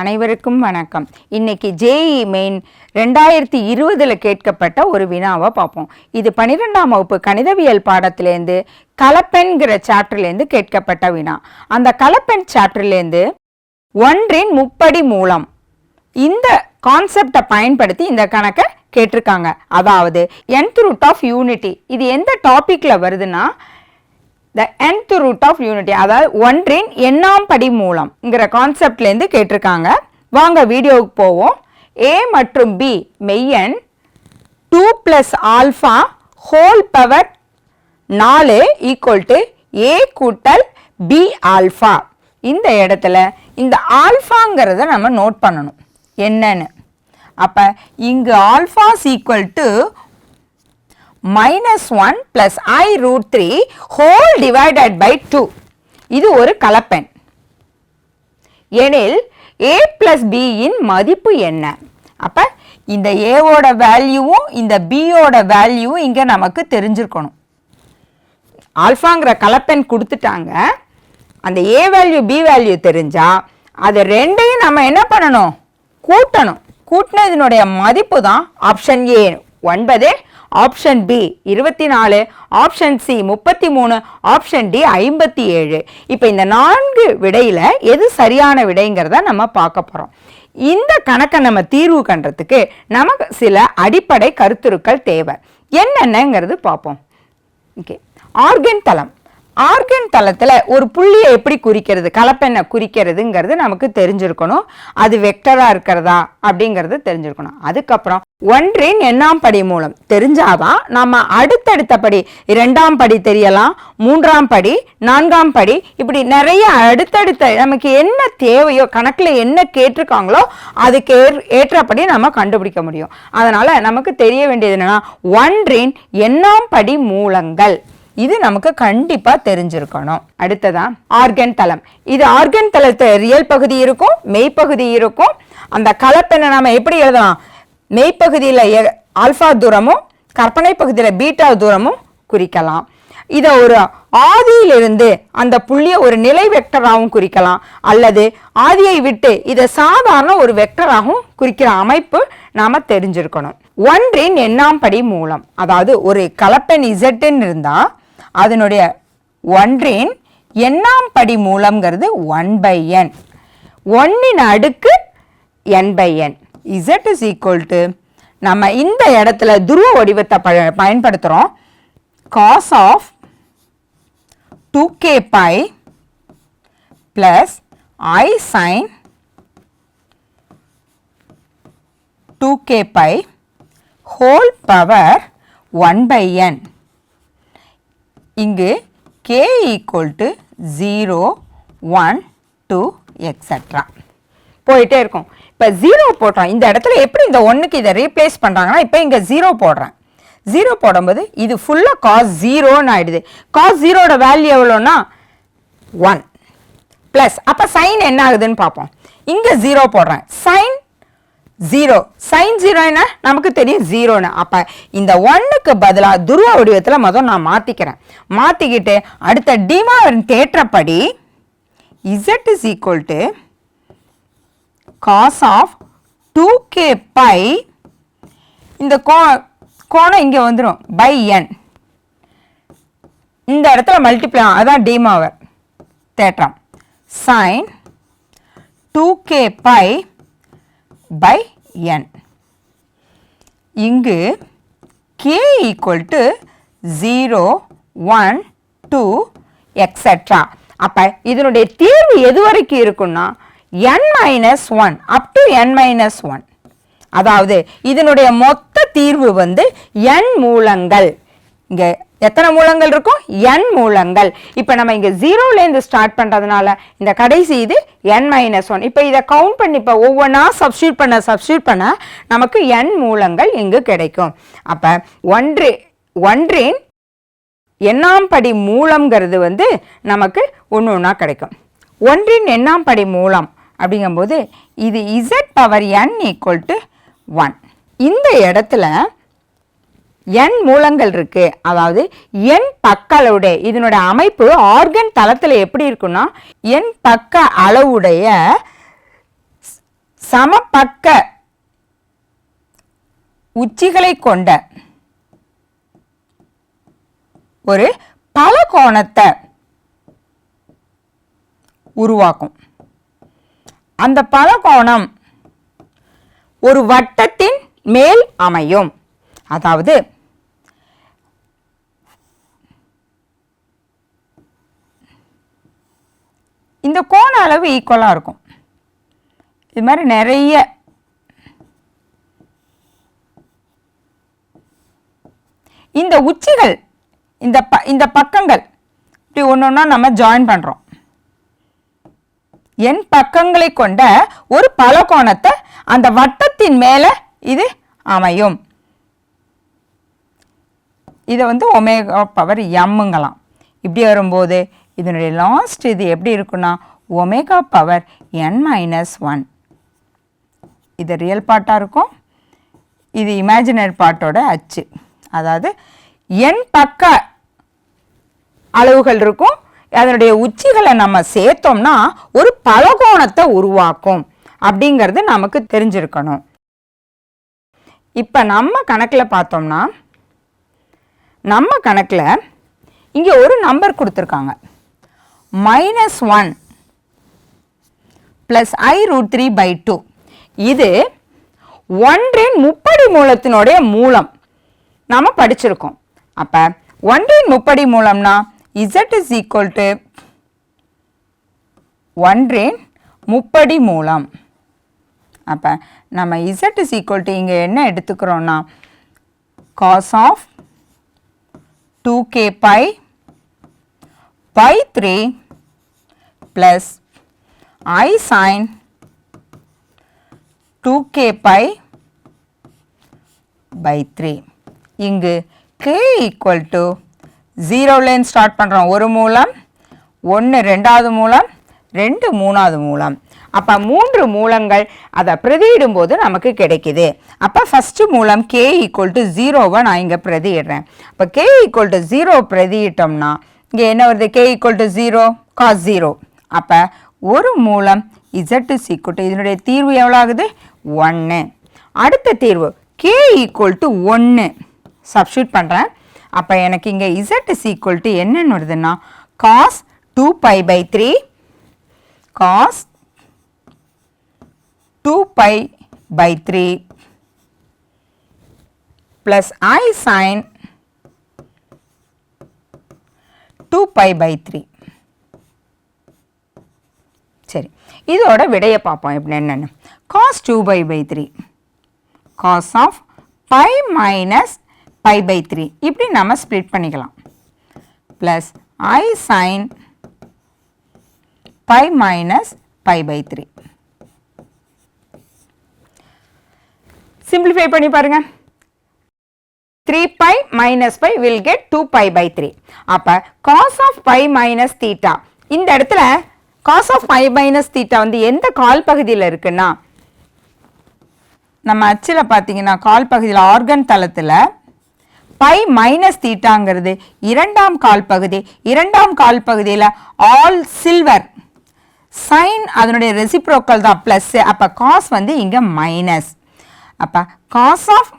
அனைவருக்கும் வணக்கம். இன்னைக்கு ஜேஇ மெயின் ரெண்டாயிரத்தி இருபதில் கேட்கப்பட்ட ஒரு வினாவை பார்ப்போம். இது பன்னிரெண்டாம் வகுப்பு கணிதவியல் பாடத்திலேருந்து கலப்பென்கிற சாப்டர்லேருந்து கேட்கப்பட்ட வினா. அந்த கலப்பெண் சாப்டர்லேருந்து ஒன்றின் முப்படி மூலம் இந்த கான்செப்டை பயன்படுத்தி இந்த கணக்கை கேட்டிருக்காங்க. அதாவது என் ரூட் ஆஃப் யூனிட்டி இது எந்த டாப்பிக்கில் வருதுன்னா the nth root of unity அதாவது ஒன்றின் எண்ணாம் படி மூலம்ங்கிற கான்செப்ட்லேருந்து கேட்டிருக்காங்க. வாங்க வீடியோவுக்கு போவோம். ஏ மற்றும் B மெய்யன் two plus alpha whole power நாலு ஈக்குவல் டு ஏ கூட்டல் பி ஆல்ஃபா இந்த இடத்துல இந்த ஆல்ஃபாங்கிறத நம்ம நோட் பண்ணணும். என்னன்னு? அப்போ இங்கு alphas equal to minus one plus i root three whole divided by two இது ஒரு கலப்பெண். எனில் ஏ பிளஸ் பியின் மதிப்பு என்ன? அப்போ இந்த ஏவோட வேல்யூவும் இந்த பியோட வேல்யூவும் இங்கே நமக்கு தெரிஞ்சிருக்கணும். ஆல்ஃபாங்கிற கலப்பெண் கொடுத்துட்டாங்க. அந்த ஏ வேல்யூ பி வேல்யூ தெரிஞ்சா அது ரெண்டையும் நம்ம என்ன பண்ணணும்? கூட்டணும். கூட்டினதினுடைய மதிப்பு தான் ஆப்ஷன் ஏ ஒன்பது ஆப்ஷன் பி இருபத்தி நாலு ஆப்ஷன் சி முப்பத்தி மூணு ஆப்ஷன் டி ஐம்பத்தி ஏழு. இப்போ இந்த நான்கு விடையில் எது சரியான விடைங்கிறத நம்ம பார்க்க போகிறோம் இந்த கணக்கை நம்ம தீர்வு கண்டுறதுக்கு நமக்கு சில அடிப்படை கருத்துருக்கள் தேவை. என்னென்னங்கிறது பார்ப்போம். ஓகே. ஆர்கன் தளம். ஆர்கன் தளத்தில் ஒரு புள்ளியை எப்படி குறிக்கிறது கலப்பெண்ணை குறிக்கிறதுங்கிறது நமக்கு தெரிஞ்சிருக்கணும். அது வெக்டராக இருக்கிறதா அப்படிங்கிறது தெரிஞ்சிருக்கணும். அதுக்கப்புறம் ஒன்றின் எண்ணாம் படி மூலம் தெரிஞ்சாதான் நம்ம அடுத்தடுத்த படி இரண்டாம் படி தெரியலாம் மூன்றாம் படி நான்காம் படி இப்படி நிறைய அடுத்தடுத்த நமக்கு என்ன தேவையோ கணக்கில் என்ன கேட்டிருக்காங்களோ அதுக்கு ஏற் ஏற்றபடி நம்ம கண்டுபிடிக்க முடியும். அதனால் நமக்கு தெரிய வேண்டியது என்னென்னா ஒன்றின் எண்ணாம் படி மூலங்கள். இது நமக்கு கண்டிப்பா தெரிஞ்சிருக்கணும். அடுத்ததா ஆர்கன் தளம். இது ஆர்கன் தளத்து ரியல் பகுதி இருக்கும் மெய்ப்பகுதி இருக்கும். அந்த கலப்பெண்ணை நாம எப்படி எழுதலாம்? மெய்ப்பகுதியில் ஆல்ஃபா தூரமும் கற்பனை பகுதியில் பீட்டா தூரமும் குறிக்கலாம். இதை ஒரு ஆதியிலிருந்து அந்த புள்ளியை ஒரு நிலை வெக்டராகவும் குறிக்கலாம். அல்லது ஆதியை விட்டு இதை சாதாரண ஒரு வெக்டராகவும் குறிக்கிற அமைப்பு நாம தெரிஞ்சிருக்கணும். ஒன்றின் எண்ணாம் படி மூலம். அதாவது ஒரு கலப்பெண் இசட்டுன்னு இருந்தால் அதனுடைய ஒன்றின் எண்ணாம் படி மூலம்ங்கிறது ஒன் பை என் ஒன்னின் அடுக்கு n by n z is equal to நம்ம இந்த இடத்துல துருவ வடிவத்தை ப பயன்படுத்துகிறோம் cos of two k pi plus i sine two k pi whole power one by n இங்கு k equal to zero one two etcetera போயிட்டே இருக்கும். இப்போ ஜீரோ போடுறோம் இந்த இடத்துல எப்படி இந்த ஒன்றுக்கு இதை ரீப்ளேஸ் பண்ணுறாங்கன்னா இப்போ இங்கே ஜீரோ போடுறேன். ஜீரோ போடும்போது இது ஃபுல்லாக காஸ் ஜீரோன்னு ஆயிடுது. காஸ் ஜீரோட வேல்யூ எவ்வளோன்னா ஒன் ப்ளஸ் அப்போ சைன் என்ன ஆகுதுன்னு பார்ப்போம். இங்கே ஜீரோ போடுறேன். சைன் ஜீரோ சைன் ஜீரோ என்ன? நமக்கு தெரியும் ஜீரோன்னு அப்போ இந்த ஒன்றுக்கு பதிலாக துருவ வடிவத்தில் மொதல் நான் மாற்றிக்கிறேன் மாற்றிக்கிட்டு அடுத்த டிமாவின் தேற்றப்படி z is equal to cos of two k pi இந்த கோ கோணம் இங்கே வந்துடும் பை என் இந்த இடத்துல மல்டிப்ளை அதான் டிமாவர் தேற்றம். Sine two k pi by n இங்கு k equal to zero one two etcetera அப்போ இதனுடைய தீர்வு எது வரைக்கும் இருக்குன்னா n minus one up to n minus one அதாவது இதனுடைய மொத்த தீர்வு வந்து என் மூலங்கள். இங்கே எத்தனை மூலங்கள் இருக்கும்? என் மூலங்கள். இப்போ நம்ம இங்கே ஜீரோலேருந்து ஸ்டார்ட் பண்ணுறதுனால இந்த கடைசி இது என் மைனஸ் ஒன் இப்போ இதை கவுண்ட் பண்ணி இப்போ ஒவ்வொன்றா சப்ஸ்டியூட் பண்ண சப்ஸ்டியூட் பண்ண நமக்கு என் மூலங்கள் இங்கு கிடைக்கும். அப்போ ஒன்று ஒன்றின் எண்ணாம் படி மூலம்ங்கிறது வந்து நமக்கு ஒன்று ஒன்றா கிடைக்கும். ஒன்றின் எண்ணாம் படி மூலம் அப்படிங்கும்போது இது z power n equal to one இந்த இடத்துல என் மூலங்கள் இருக்கு. அதாவது என் பக்க அளவுடைய இதனுடைய அமைப்பு ஆர்கன் தளத்தில் எப்படி இருக்குன்னா என் பக்க அளவுடைய சமபக்க உச்சிகளை கொண்ட ஒரு பலகோணத்தை உருவாக்கும். அந்த பலகோணம் ஒரு வட்டத்தின் மேல் அமையும். அதாவது இந்த கோண அளவு ஈக்குவலாக இருக்கும். இது மாதிரி நிறைய இந்த உச்சிகள் இந்த ப இந்த பக்கங்கள் இப்படி ஒன்று ஒன்றா நம்ம ஜாயின் பண்ணுறோம் என் பக்கங்களை கொண்ட ஒரு பலகோணத்தை அந்த வட்டத்தின் மேலே இது அமையும். இதை வந்து ஒமேகா பவர் எம்முங்கலாம் இப்படி வரும்போது இதனுடைய லாஸ்ட் இது எப்படி இருக்குன்னா omega power n minus one இது ரியல் பார்ட்டாக இருக்கும். இது இமேஜினரி பார்ட்டோட அச்சு. அதாவது என் பக்க அளவுகள் இருக்கும். அதனுடைய உச்சிகளை நம்ம சேர்த்தோம்னா ஒரு பலகோணத்தை உருவாக்கும். அப்படிங்கிறது நமக்கு தெரிஞ்சிருக்கணும். இப்போ நம்ம கணக்கில் பார்த்தோம்னா நம்ம கணக்கில் இங்கே ஒரு நம்பர் கொடுத்துருக்காங்க. Minus one plus i root three by two இது ஒன்றின் முப்படி மூலத்தினுடைய மூலம் நாம் படிச்சிருக்கோம். அப்போ ஒன்றின் முப்படி மூலம்னா இசட் இஸ் ஈக்குவல் டு ஒன்றின் முப்படி மூலம். அப்போ நம்ம இசட் இஸ் ஈக்குவல் டு இங்கே என்ன எடுத்துக்கிறோன்னா cos of two k pi by three plus i sine two k pi by three இங்கு கே ஈக்குவல் டு ஜீரோலேருந்து ஸ்டார்ட் பண்ணுறோம் ஒரு மூலம் ஒன்று ரெண்டாவது மூலம் ரெண்டு மூணாவது மூலம். அப்போ மூன்று மூலங்கள் அதை பிரதியிடும்போது நமக்கு கிடைக்குது. அப்போ ஃபஸ்ட்டு மூலம் கே ஈக்குவல் டு ஜீரோவை நான் இங்கே பிரதியிடுறேன். அப்போ கே ஈக்குவல் டு ஜீரோ பிரதியிட்டோம்னா இங்கே என்ன வருது? K equal to zero cos zero அப்போ ஒரு மூலம் இசட் இஸ் ஈக்குவல் இதனுடைய தீர்வு எவ்வளோ ஆகுது ஒன்று அடுத்த தீர்வு கே ஈக்குவல் டு ஒன்று சப்ஸ்டியூட் பண்ணுறேன் அப்போ எனக்கு இங்கே இசட் இஸ் ஈக்குவல் டு என்னன்னு வருதுன்னா cos two pi by three cos two pi by three plus i sine two pi by three சரி இதோட விடையை பார்ப்போம். எப்படி என்னென்னு. Cos two pi by three cos of pi minus pi by three இப்படி நம்ம ஸ்ப்ளிட் பண்ணிக்கலாம். Plus i sine pi minus pi by three simplify பண்ணி பாருங்க. Three pi minus pi will get two pi by three அப்போ cos of pi minus theta இந்த இடத்துல cos of pi minus theta வந்து எந்த கால் பகுதியில் இருக்குன்னா நம்ம அச்சில் பார்த்தீங்கன்னா கால் பகுதியில் ஆர்கன் தளத்தில் பை மைனஸ் தீட்டாங்கிறது இரண்டாம் கால் பகுதி. இரண்டாம் கால் பகுதியில் ஆல் சில்வர் சைன் அதனுடைய ரெசிப்ரோக்கல் தான் ப்ளஸ் அப்போ காஸ் வந்து இங்கே மைனஸ் அப்போ cos of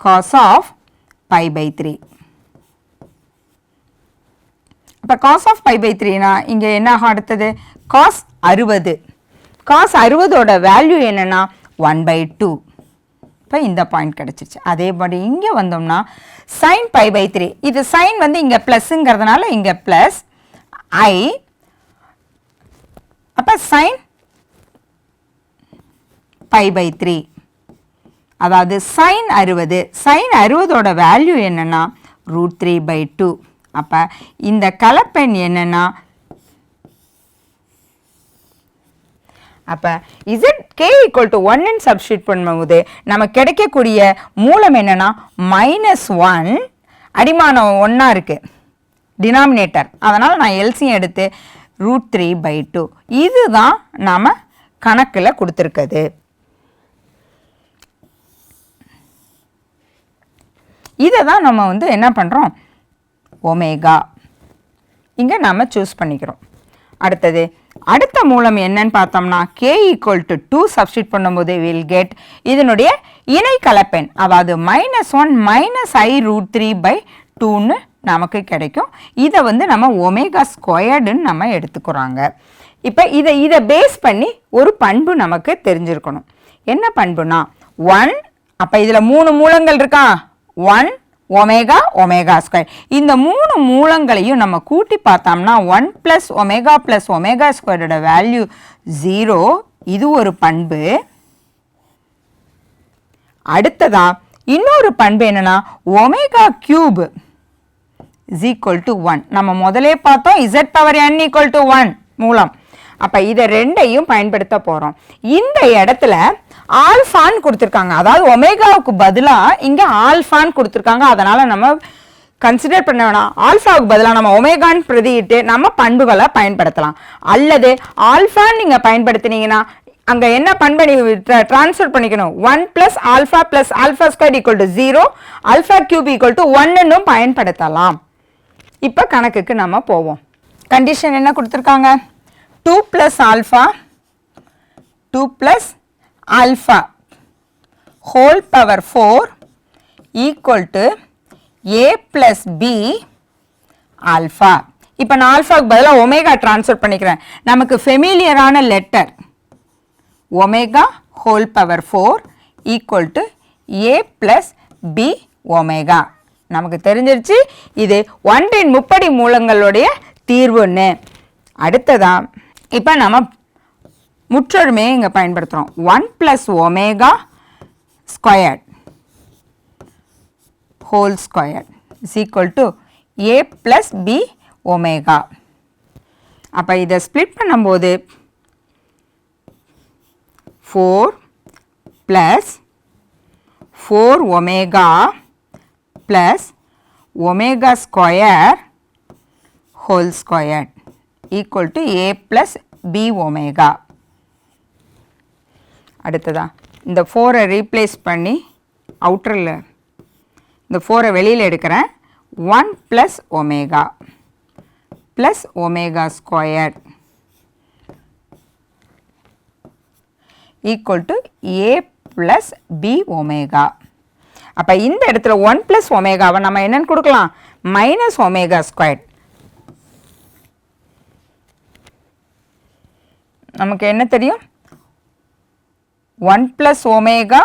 cos of pi by three அப்போ காஸ் ஆஃப் பை பை த்ரீனா இங்கே என்ன ஆகும் அடுத்தது? காஸ் அறுபது. காஸ் அறுபதோட வேல்யூ என்னென்னா ஒன் பை டூ இப்போ இந்த பாயிண்ட் கிடச்சிருச்சு அதே மாதிரி இங்கே வந்தோம்னா சைன் பை பை த்ரீ இது சைன் வந்து இங்கே ப்ளஸ்ஸுங்கிறதுனால இங்கே ப்ளஸ் ஐ அப்போ சைன் பை பை த்ரீ அதாவது சைன் அறுபது. சைன் அறுபதோட வேல்யூ என்னென்னா ரூட் த்ரீ பை டூ அப்போ இந்த கலப்பெண் என்னென்னா அப்போ இசட் கே ஈக்குவல் டு ஒன்னு சப்ஸ்டியூட் பண்ணும்போது நமக்கு கிடைக்கக்கூடிய மூலம் என்னென்னா மைனஸ் ஒன் அடிமானம் ஒன்றா இருக்குது டினாமினேட்டர் அதனால் நான் எல்சியும் எடுத்து ரூட் த்ரீ பை டூ இதுதான் நாம் கணக்கில் கொடுத்துருக்குது இதை தான் நம்ம வந்து என்ன பண்ணுறோம் ஒமேகா. இங்கே நாம் சூஸ் பண்ணிக்கிறோம். அடுத்தது அடுத்த மூலம் என்னன்னு பார்த்தோம்னா k equal to two substitute பண்ணும்போது வில் கெட் இதனுடைய இணை கலப்பெண் அதாவது minus one minus i root three by டூன்னு நமக்கு கிடைக்கும். இதை வந்து நம்ம ஒமேகா ஸ்கொயர்டுன்னு நம்ம எடுத்துக்கிறாங்க. இப்போ இதை இதை பேஸ் பண்ணி ஒரு பண்பு நமக்கு தெரிஞ்சிருக்கணும். என்ன பண்புனா ஒன் அப்போ இதில் மூணு மூலங்கள் இருக்கா? One omega omega square. இந்த மூணு மூலங்களையும் நம்ம கூட்டி பார்த்தோம்னா one plus omega plus omega ஸ்கொயரோட வேல்யூ ஜீரோ. இது ஒரு பண்பு. அடுத்ததா இன்னொரு பண்பு என்னன்னா omega cube is equal to one நம்ம முதலே பார்த்தோம் z power n equal to one மூலம். அப்போ இதை ரெண்டையும் பயன்படுத்த போகிறோம் இந்த இடத்துல ஆல்ஃபான் கொடுத்துருக்காங்க. அதாவது ஒமேகாவுக்கு பதிலாக இங்கே ஆல்ஃபான் கொடுத்துருக்காங்க. அதனால் நம்ம கன்சிடர் பண்ண வேணாம். ஆல்ஃபாவுக்கு பதிலாக நம்ம ஒமேகான்னு பிரதியிட்டு நம்ம பண்புகளை பயன்படுத்தலாம். அல்லது ஆல்ஃபான் நீங்கள் பயன்படுத்தினீங்கன்னா அங்கே என்ன பண்பு ட்ரான்ஸ்ஃபர் பண்ணிக்கணும். One plus alpha plus alpha square equal to zero alpha cube equal to ஒன்னும் பயன்படுத்தலாம். இப்போ கணக்குக்கு நம்ம போவோம். கண்டிஷன் என்ன கொடுத்துருக்காங்க? Two plus alpha two plus alpha whole power four equal to a plus b alpha இப்போ நான் ஆல்ஃபாவுக்கு பதிலாக ஒமேகா ட்ரான்ஸ்ஃபர் பண்ணிக்கிறேன். நமக்கு ஃபெமிலியரான letter omega whole power four equal to a plus b omega நமக்கு தெரிஞ்சிருச்சு. இது ஒன்றின் முப்படி மூலங்களுடைய தீர்வுன்னு. அடுத்ததா இப்போ நம்ம முற்றொருமையை இங்கே பயன்படுத்துகிறோம் one plus omega square whole square is equal to a plus b omega அப்போ இதை ஸ்ப்ளிட் பண்ணும்போது four plus four omega plus omega square whole square equal to a plus b omega அடுத்ததா இந்த ஃபோரை ரீப்ளேஸ் பண்ணி அவுட்டரில் இந்த ஃபோரை வெளியில் எடுக்கிறேன். One plus omega plus omega square equal to a plus b omega அப்போ இந்த இடத்துல ஒன் ப்ளஸ் ஒமேகாவை நம்ம என்னென்னு கொடுக்கலாம்? மைனஸ் ஒமேகா ஸ்கொயர் நமக்கு என்ன தெரியும்? One plus omega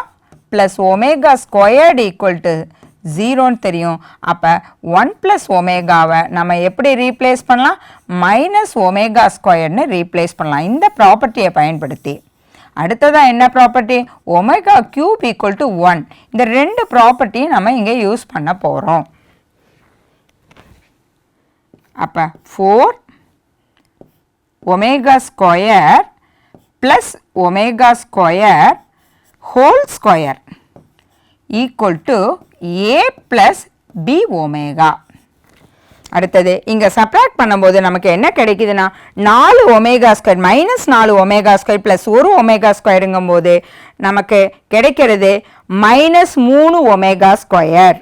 plus omega squared equal to ஜீரோன்னு தெரியும். அப்போ ஒன் ப்ளஸ் ஒமேகாவை நம்ம எப்படி ரீப்ளேஸ் பண்ணலாம்? மைனஸ் ஒமேகா ஸ்கொயர்னு ரீப்ளேஸ் பண்ணலாம். இந்த ப்ராப்பர்ட்டியை பயன்படுத்தி. அடுத்ததாக என்ன property omega cube equal to one இந்த ரெண்டு ப்ராப்பர்ட்டியும் நம்ம இங்கே யூஸ் பண்ண போகிறோம் அப்போ four omega square plus omega square whole square equal to a plus b omega அடுத்தது இங்கே சப்ராக்ட் பண்ணும்போது நமக்கு என்ன கிடைக்குதுன்னா நாலு ஒமேகா ஸ்கொயர் மைனஸ் நாலு ஒமேகா ஸ்கொயர் ப்ளஸ் ஒரு ஒமேகா ஸ்கொயருங்கும் போது நமக்கு கிடைக்கிறது மைனஸ் மூணு ஒமேகா ஸ்கொயர்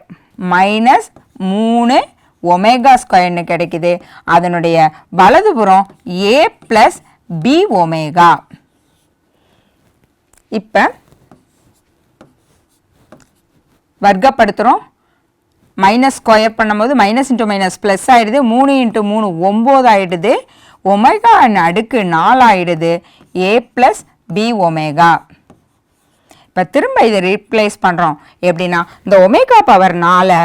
மைனஸ் மூணு ஒமேகா ஸ்கொயர்னு கிடைக்குது. அதனுடைய வலதுபுறம் ஏ ப்ளஸ் பி ஒமேகா. இப்போ வர்க்கப்படுத்துகிறோம் மைனஸ் ஸ்கொயர் பண்ணும்போது மைனஸ் இன்ட்டு மைனஸ் ப்ளஸ் ஆகிடுது மூணு இன்ட்டு மூணு ஒம்பது ஆகிடுது ஒமேகா அடுக்கு நாலு ஆகிடுது ஏ ப்ளஸ் பி ஒமேகா. இப்போ திரும்ப இதை ரீப்ளேஸ் பண்ணுறோம் எப்படின்னா இந்த omega power நாலை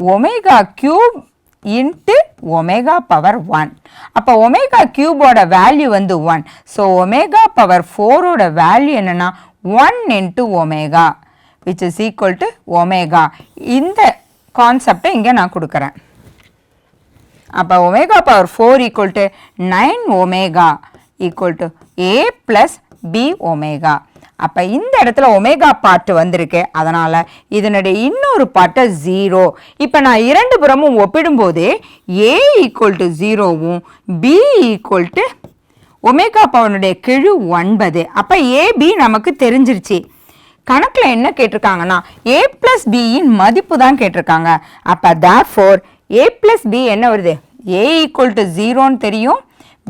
omega cube into omega power one. அப்போ ஒமேகா கியூபோட வேல்யூ வந்து ஒன். ஸோ ஒமேகா பவர் ஃபோரோட வேல்யூ என்னென்னா one into omega which is equal to omega. இந்த கான்செப்டை இங்கே நான் கொடுக்குறேன். அப்போ omega power four equal to nine omega equal to a plus b omega. அப்போ இந்த இடத்துல ஒமேகா பாட்டு வந்திருக்கு. அதனால் இதனுடைய இன்னொரு பாட்டை ஜீரோ இப்போ நான் இரண்டு புறமும் ஒப்பிடும்போது ஏ ஈக்குவல் டு ஜீரோவும் பி ஈக்குவல் டு ஒமேகா பவனுடைய கெழு ஒன்பது. அப்போ ஏபி நமக்கு தெரிஞ்சிருச்சு. கணக்கில் என்ன கேட்டிருக்காங்கன்னா ஏ ப்ளஸ் பியின் மதிப்பு தான் கேட்டிருக்காங்க. அப்போ தேர் ஃபோர் ஏ ப்ளஸ் பி என்ன வருது? ஏ ஈக்குவல் டு ஜீரோன்னு தெரியும்.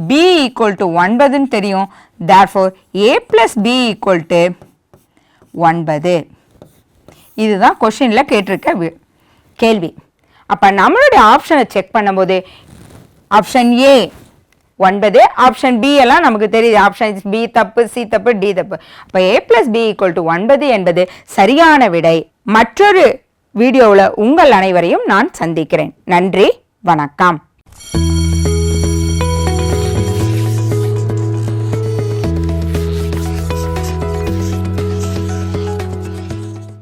பி ஈக்குவல் டு ஒன்பதுன்னு தெரியும். Therefore a plus b equal to ஒன்பது. இதுதான் கொஷினில் கேட்டிருக்க வி- கேள்வி. அப்போ நம்மளுடைய ஆப்ஷனை செக் பண்ணும்போது ஆப்ஷன் ஏ ஒன்பது ஆப்ஷன் பி எல்லாம் நமக்கு தெரியுது. ஆப்ஷன் பி தப்பு சி தப்பு டி தப்பு. அப்போ a plus b equal to ஒன்பது என்பது சரியான விடை. மற்றொரு வீடியோவில் உங்கள் அனைவரையும் நான் சந்திக்கிறேன். நன்றி வணக்கம்.